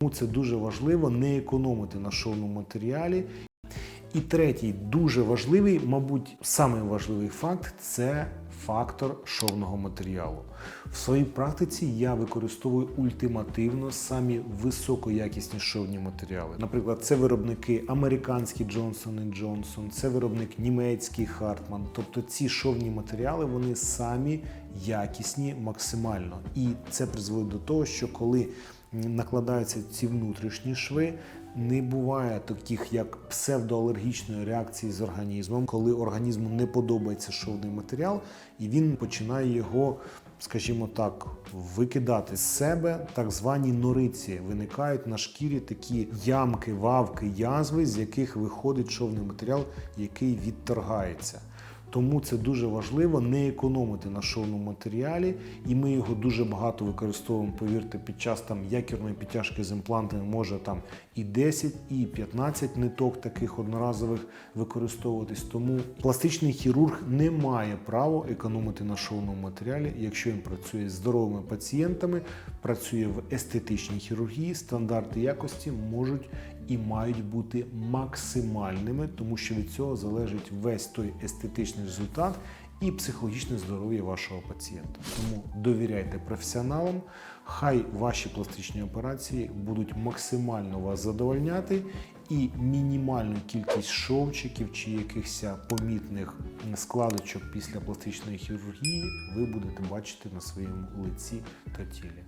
Тому це дуже важливо не економити на шовному матеріалі. І третій дуже важливий, мабуть, самий важливий факт це фактор шовного матеріалу. В своїй практиці я використовую ультимативно самі високоякісні шовні матеріали. Наприклад, це виробники американські Johnson Johnson, це виробник німецький Hartmann. Тобто ці шовні матеріали вони самі якісні максимально. І це призводить до того, що коли накладаються ці внутрішні шви, не буває таких як псевдоалергічної реакції з організмом, коли організму не подобається шовний матеріал, і він починає його, скажімо так, викидати з себе. Так звані нориці виникають на шкірі такі ямки, вавки, язви, з яких виходить шовний матеріал, який відторгається. Тому це дуже важливо не економити на шовному матеріалі, і ми його дуже багато використовуємо. Повірте, під час там якірної підтяжки з імплантами може там і 10, і 15 ниток таких одноразових використовуватись. Тому пластичний хірург не має права економити на шовному матеріалі, якщо він працює з здоровими пацієнтами, працює в естетичній хірургії, стандарти якості можуть і мають бути максимальними, тому що від цього залежить весь той естетичний результат і психологічне здоров'я вашого пацієнта. Тому довіряйте професіоналам, хай ваші пластичні операції будуть максимально вас задовольняти, і мінімальну кількість шовчиків чи якихось помітних складочок після пластичної хірургії ви будете бачити на своєму лиці та тілі.